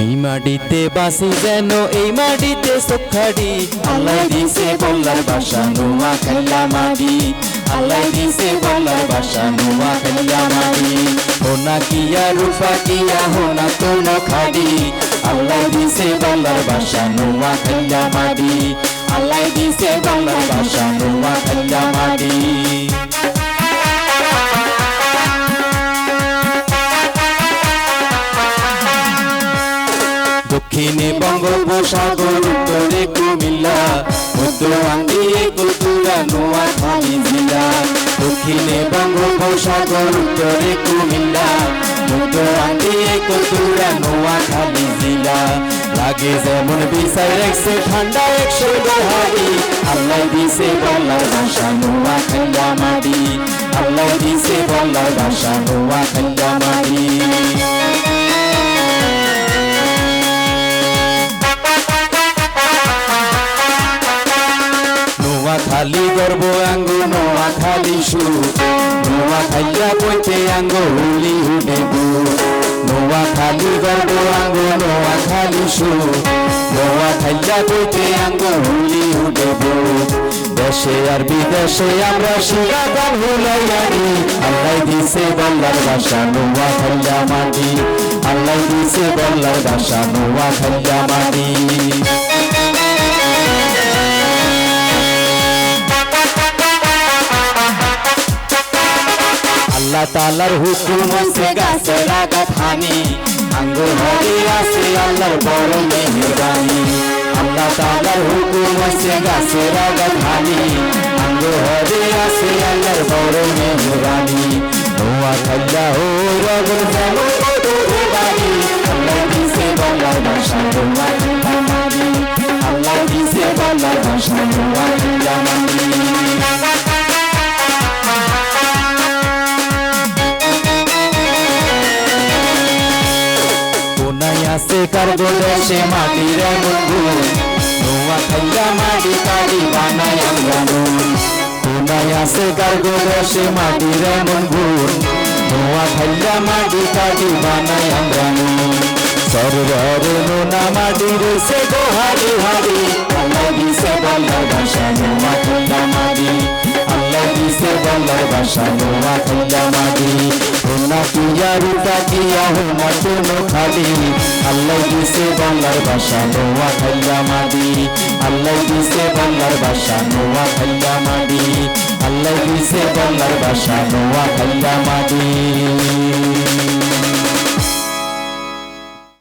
এই মাটিতে বাসি যেন, এই মাটিতে সখাড়ি আল্লাহ দিছে বল্লার বাসা নোয়া খেলা মাটি। আল্লাহ দিছে বল্লার বাসা নোয়া খেলা মাটি হোনা কিয়া রূপা কিয়া হোনা তোন খাড়ি আল্লাহ দিছে বল্লার বাসা নোয়া খেলা মাটি। আল্লাহ দিছে বল্লার বাসা দক্ষিণে বঙ্গোপসাগর, উত্তরে কুমিল্লা, মধ্য আঙ্গিয়ে কতুরা নোয়াখালী জেলা। দক্ষিণে বঙ্গোপসাগর, উত্তরে কুমিল্লা, মধ্য আঙ্গিয়ে কতুরা নোয়াখালী জেলা। লাগে যেমন বিষয় একশো ঠান্ডা একশো দহারি আল্লাহ দিছে বলার ভাষা নোয়া খাইয়া মারি আল্লাহ দিছে বলার ভাষা নোয়া খাইয়া মারি গর্ব আঙ্গ, নোয়া খালি সু নোয়া খাইয়া বইতে আঙ্গ, হুলি হুডে গু নোয়া খালি গর্ব আঙ্গ, নোয়া খালি সু নোয়া খাইয়া বইতে আঙ্গ, হুলি হুডে গু দেশে আর বিদেশে আমরা শিরা গান হুলাইয়ারি আল্লাহ দিছে বল্লার ভাষা, নোয়া খাইয়া মাটি। আল্লাহ দিছে বল্লার ভাষা, নোয়া খাইয়া মাটি। আল্লাহ তালার হুকুম আছে, গাছে লাগা থানি আঙ্গুর হরে আছে, আল্লাহর বড় মেহরবানি। আল্লাহ তালার হুকুম আছে, গাছে লাগা থানি আঙ্গুর হরে আছে, আল্লাহর বড় মেহরবানি। নোয়া খাইয়া ও কদুরে বাড়ি আল্লাহ দিছে বলার ভাষা আল্লাহ দিছে বলার ভাষা আছে কার্গো দেশে মাটির এমন গুণ নোয়া খাইয়া মাটি কাটি বানায় আমরা নুন কোনায় আছে কার্গো দেশে মাটির এমন গুণ নোয়া খাইয়া মাটি কাটি বানায় আমরা নুন সরবরে নোনা মাটি রয়েছে গোহারি হারি আল্লাহ দিছে বল্লার ভাষা নোয়া খাইয়া মাটি। আল্লাহ দিছে বল্লার ভাষা নোয়া খাইয়া মাটি। হোনা কিয়া রূপা কিয়া হোনা কোনো খালি। আল্লাহ দিছে বাংলার ভাষা, নোয়া খাইয়া মাদি। আল্লাহ দিছে বাংলার ভাষা, নোয়া খাইয়া মাদি। আল্লাহ দিছে বাংলার ভাষা, নোয়া খাইয়া মাদি।